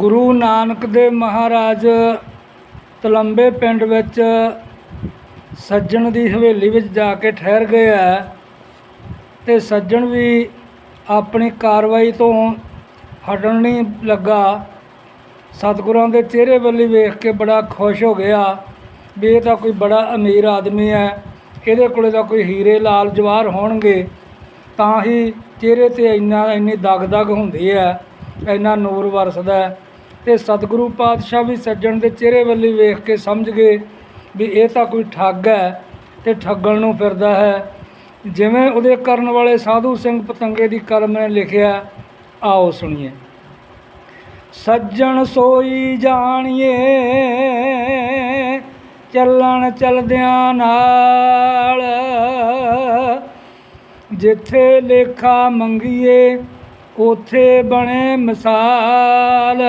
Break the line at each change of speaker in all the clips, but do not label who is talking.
ਗੁਰੂ ਨਾਨਕ ਦੇਵ ਮਹਾਰਾਜ ਤਲੰਬੇ ਪਿੰਡ ਵਿੱਚ ਸੱਜਣ ਦੀ ਹਵੇਲੀ ਵਿੱਚ ਜਾ ਕੇ ਠਹਿਰ ਗਏ ਆ ਤੇ ਸੱਜਣ ਵੀ ਆਪਣੀ ਕਾਰਵਾਈ ਤੋਂ ਹਟਣ ਨਹੀਂ ਲੱਗਾ। ਸਤਿਗੁਰਾਂ ਦੇ ਚਿਹਰੇ ਵੱਲ ਵੇਖ ਕੇ ਬੜਾ ਖੁਸ਼ ਹੋ ਗਿਆ ਵੀ ਇਹ ਤਾਂ ਕੋਈ ਬੜਾ ਅਮੀਰ ਆਦਮੀ ਹੈ, ਇਹਦੇ ਕੋਲੇ ਤਾਂ ਕੋਈ ਹੀਰੇ ਲਾਲ ਜਵਾਹਰ ਹੋਣਗੇ। ਤਾਂ ਹੀ ਚਿਹਰੇ ਤੇ ਇੰਨਾ, ਇੰਨੀ ਦਗ-ਦਗ ਹੁੰਦੀ ਹੈ, ਇੰਨਾ ਨੂਰ ਵਰਸਦਾ ਤੇ ਸਤਿਗੁਰੂ ਪਾਤਸ਼ਾਹ ਵੀ ਸੱਜਣ ਦੇ ਚਿਹਰੇ ਵੱਲ ਵੇਖ ਕੇ ਸਮਝ ਗਏ ਵੀ ਇਹ ਤਾਂ ਕੋਈ ਠੱਗ ਹੈ ਤੇ ਠੱਗਣ ਨੂੰ ਫਿਰਦਾ ਹੈ। ਜਿਵੇਂ ਉਹਦੇ ਕਰਨ ਵਾਲੇ ਸਾਧੂ ਸਿੰਘ ਪਤੰਗੇ ਦੀ ਕਲਮ ਨੇ ਲਿਖਿਆ, ਆਓ ਸੁਣੀਏ। ਸੱਜਣ ਸੋਈ ਜਾਣੀਏ, ਚੱਲਣ ਚਲਦਿਆਂ ਨਾਲ। ਜਿੱਥੇ ਲੇਖਾ ਮੰਗੀਏ ਉਥੇ ਬਣੇ ਮਿਸਾਲ।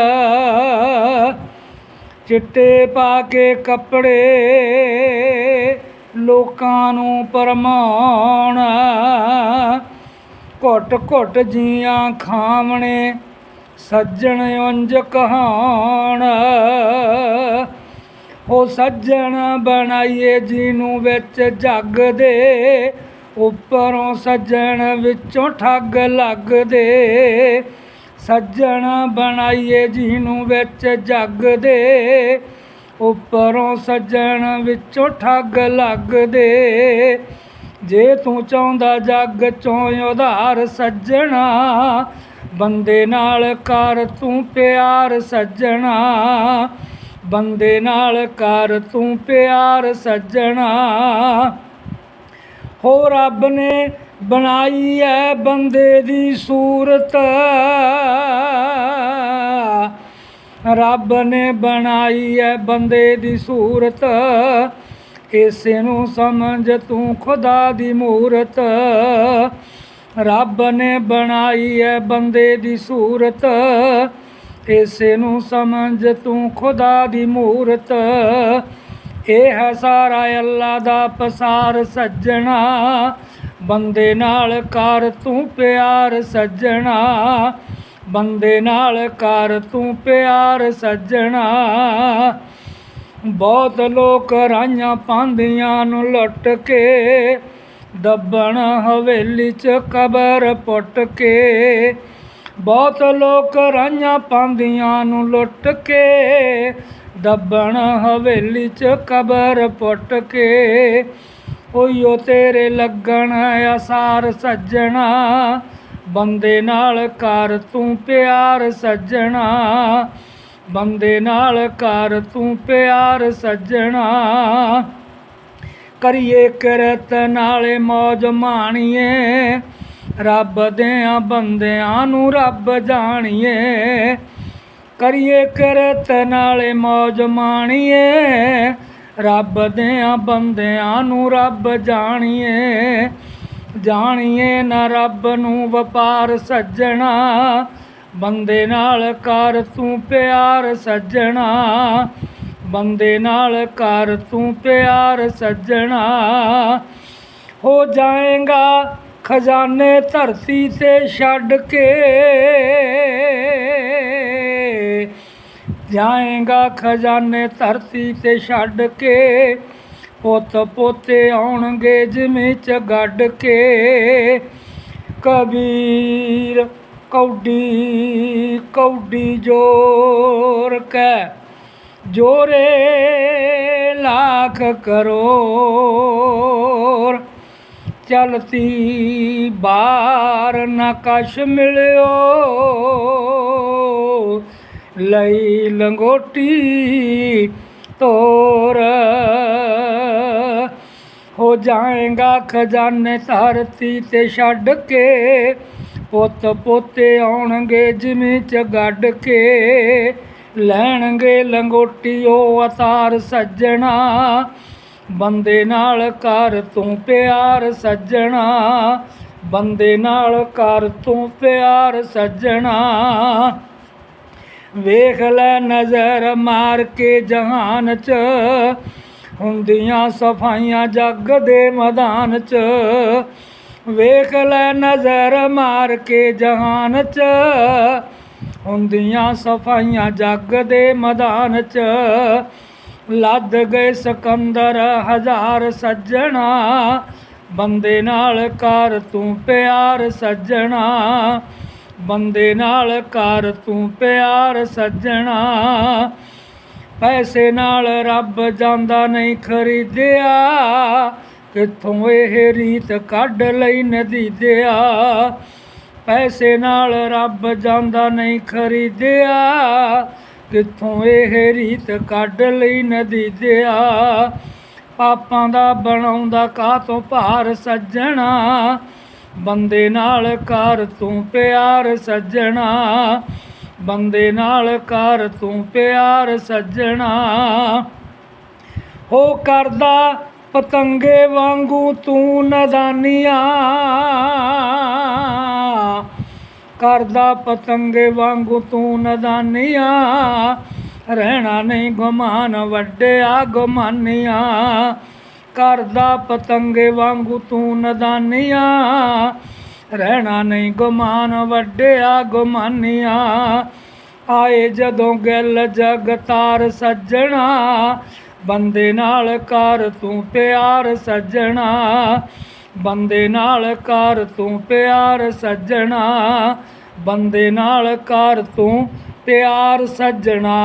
ਚਿੱਟੇ ਪਾ ਕੇ ਕੱਪੜੇ ਲੋਕਾਂ ਨੂੰ ਪਰਮਾਉਣ। ਘੁੱਟ ਘੁੱਟ ਜੀਆਂ ਖਾਵਣੇ, ਸੱਜਣ ਉਂਝ ਕਹਾਣ ਹੋ ਸੱਜਣ ਬਣਾਈਏ ਜੀ ਨੂੰ ਵਿੱਚ ਜੱਗ ਦੇ ਉੱਪਰੋਂ ਸੱਜਣ ਵਿੱਚੋਂ ਠੱਗ ਲੱਗਦੇ। ਸੱਜਣ ਬਣਾਈਏ ਜਿਹਨੂੰ ਵਿੱਚ ਜੱਗ ਦੇ ਉੱਪਰੋਂ ਸੱਜਣ ਵਿੱਚੋਂ ਠੱਗ ਲੱਗਦੇ। ਜੇ ਤੂੰ ਚਾਹੁੰਦਾ ਜੱਗ ਚੋਂ ਉਧਾਰ ਸੱਜਣਾ, ਬੰਦੇ ਨਾਲ ਕਰ ਤੂੰ ਪਿਆਰ ਸੱਜਣਾ। ਬੰਦੇ ਨਾਲ ਕਰ ਤੂੰ ਪਿਆਰ ਸੱਜਣਾ। ਹੋ ਰੱਬ ਨੇ ਬਣਾਈ ਐ ਬੰਦੇ ਦੀ ਸੂਰਤ। ਰੱਬ ਨੇ ਬਣਾਈ ਐ ਬੰਦੇ ਦੀ ਸੂਰਤ। ਇਸੇ ਨੂੰ ਸਮਝ ਤੂੰ ਖੁਦਾ ਦੀ ਮੂਰਤ। ਰੱਬ ਨੇ ਬਣਾਈ ਐ ਬੰਦੇ ਦੀ ਸੂਰਤ। ਇਸੇ ਨੂੰ ਸਮਝ ਤੂੰ ਖੁਦਾ ਦੀ ਮੂਰਤ। ਇਹ ਹੈ ਸਾਰਾ ਅੱਲਾ ਦਾ ਪਸਾਰ ਸੱਜਣਾ, ਬੰਦੇ ਨਾਲ ਕਰ ਤੂੰ ਪਿਆਰ ਸੱਜਣਾ, ਬੰਦੇ ਨਾਲ ਕਰ ਤੂੰ ਪਿਆਰ ਸੱਜਣਾ। ਬਹੁਤ ਲੋਕ ਰਾਈਆਂ ਪਾਉਂਦੀਆਂ ਨੂੰ ਲੁੱਟ ਕੇ, ਦੱਬਣ ਹਵੇਲੀ 'ਚ ਕਬਰ ਪੁੱਟ ਕੇ। ਬਹੁਤ ਲੋਕ ਰਾਈਆਂ ਪਾਉਂਦੀਆਂ ਨੂੰ ਲੁੱਟ ਕੇ ਦੱਬਣ ਹਵੇਲੀ 'ਚ ਕਬਰ ਪੁੱਟ ਕੇ। ਉਈਓ ਤੇਰੇ ਲੱਗਣ ਅਸਾਰ ਸੱਜਣਾ। ਬੰਦੇ ਨਾਲ ਕਰ ਤੂੰ ਪਿਆਰ ਸੱਜਣਾ। ਬੰਦੇ ਨਾਲ ਕਰ ਤੂੰ ਪਿਆਰ ਸੱਜਣਾ। ਕਰੀਏ ਕਿਰਤ ਨਾਲੇ ਮੌਜ ਮਾਣੀਏ। ਰੱਬ ਦਿਆਂ ਬੰਦਿਆਂ ਨੂੰ ਰੱਬ ਜਾਣੀਏ। ਕਰੀਏ ਕਿਰਤ ਨਾਲੇ ਮੌਜ ਮਾਣੀਏ। ਰੱਬ ਦਿਆਂ ਬੰਦਿਆਂ ਨੂੰ ਰੱਬ ਜਾਣੀਏ। ਜਾਣੀਏ ਨਾ ਰੱਬ ਨੂੰ ਵਪਾਰ ਸੱਜਣਾ। ਬੰਦੇ ਨਾਲ ਕਰ ਤੂੰ ਪਿਆਰ ਸੱਜਣਾ। ਬੰਦੇ ਨਾਲ ਕਰ ਤੂੰ ਪਿਆਰ ਸੱਜਣਾ। ਹੋ ਜਾਏਗਾ ਖਜ਼ਾਨੇ ਧਰਤੀ ਤੇ ਛੱਡ ਕੇ। ਜਾਏਗਾ ਖਜ਼ਾਨੇ ਧਰਤੀ ਤੇ ਛੱਡ ਕੇ ਪੁੱਤ ਪੋਤੇ ਆਉਣਗੇ ਜਿਵੇਂ ਚ ਗੱਡ ਕੇ ਕਬੀਰ ਕੌਡੀ ਕੌਡੀ ਜੋਰ ਕੈ ਜੋਰੇ ਲੱਖ ਕਰੋੜ ਚਲਤੀ ਬਾਰ ਨਾ ਕਸ਼ ਮਿਲਿਓ ਲਈ ਲੰਗੋਟੀ ਤੋਰ। ਹੋ ਜਾਏਗਾ ਖਜ਼ਾਨੇ ਧਰਤੀ ਤੇ ਛੱਡ ਕੇ, ਪੁੱਤ ਪੋਤੇ ਆਉਣਗੇ ਜਿਵੇਂ ਚ ਗੱਡ ਕੇ। ਲੈਣਗੇ ਲੰਗੋਟੀ ਉਹ ਅਤਾਰ ਸੱਜਣਾ, ਬੰਦੇ ਨਾਲ ਕਰ ਤੂੰ ਪਿਆਰ ਸੱਜਣਾ, ਬੰਦੇ ਨਾਲ ਕਰ ਤੂੰ ਪਿਆਰ ਸੱਜਣਾ। ਵੇਖ ਲੈ ਨਜ਼ਰ ਮਾਰ ਕੇ ਜਹਾਨ 'ਚ। ਹੁੰਦੀਆਂ ਸਫਾਈਆਂ ਜੱਗ ਦੇ ਮੈਦਾਨ 'ਚ। ਵੇਖ ਲੈ ਨਜ਼ਰ ਮਾਰ ਕੇ ਜਹਾਨ 'ਚ। ਹੁੰਦੀਆਂ ਸਫਾਈਆਂ ਜੱਗ ਦੇ ਮੈਦਾਨ 'ਚ। ਲੱਦ ਗਏ ਸਿਕੰਦਰ ਹਜ਼ਾਰ ਸੱਜਣਾ। ਬੰਦੇ ਨਾਲ ਕਰ ਤੂੰ ਪਿਆਰ ਸੱਜਣਾ। ਬੰਦੇ ਨਾਲ ਕਰ ਤੂੰ ਪਿਆਰ ਸੱਜਣਾ। ਪੈਸੇ ਨਾਲ ਰੱਬ ਜਾਂਦਾ ਨਹੀਂ ਖਰੀਦਿਆ। ਕਿੱਥੋਂ ਇਹ ਰੀਤ ਕੱਢ ਲਈ ਨਦੀ ਦਿਆ। ਪੈਸੇ ਨਾਲ ਰੱਬ ਜਾਂਦਾ ਨਹੀਂ ਖਰੀਦਿਆ। ਕਿੱਥੋਂ ਇਹ ਰੀਤ ਕੱਢ ਲਈ ਨਦੀ ਦਿਆ। ਪਾਪਾਂ ਦਾ ਬਣਾਉਂਦਾ ਕਾਹ ਤੋਂ ਭਾਰ ਸੱਜਣਾ। ਬੰਦੇ ਨਾਲ ਕਰ ਤੂੰ ਪਿਆਰ ਸੱਜਣਾ। ਬੰਦੇ ਨਾਲ ਕਰ ਤੂੰ ਪਿਆਰ ਸੱਜਣਾ। ਹੋ ਕਰਦਾ ਪਤੰਗੇ ਵਾਂਗੂ ਤੂੰ ਨਦਾਨੀਆਂ। ਕਰਦਾ ਪਤੰਗੇ ਵਾਂਗੂ ਤੂੰ ਨਦਾਨੀਆਂ। ਰਹਿਣਾ ਨਹੀਂ ਗੁਮਾਨ, ਵੱਡਿਆ ਗੁਮਾਨੀਆਂ। ਕਰਦਾ ਪਤੰਗੇ ਵਾਂਗੂ ਤੂੰ ਨਦਾਨੀਆਂ, ਰਹਿਣਾ ਨਹੀਂ ਗੁਮਾਨ, ਵੱਡਿਆ ਗੁਮਾਨੀਆਂ। ਆਏ ਜਦੋਂ ਗਿਲ ਜਗਤਾਰ ਸੱਜਣਾ, ਬੰਦੇ ਨਾਲ ਕਰ ਤੂੰ ਪਿਆਰ ਸੱਜਣਾ। ਬੰਦੇ ਨਾਲ ਕਰ ਤੂੰ ਪਿਆਰ ਸੱਜਣਾ, ਬੰਦੇ ਨਾਲ ਕਰ ਤੂੰ ਪਿਆਰ ਸੱਜਣਾ।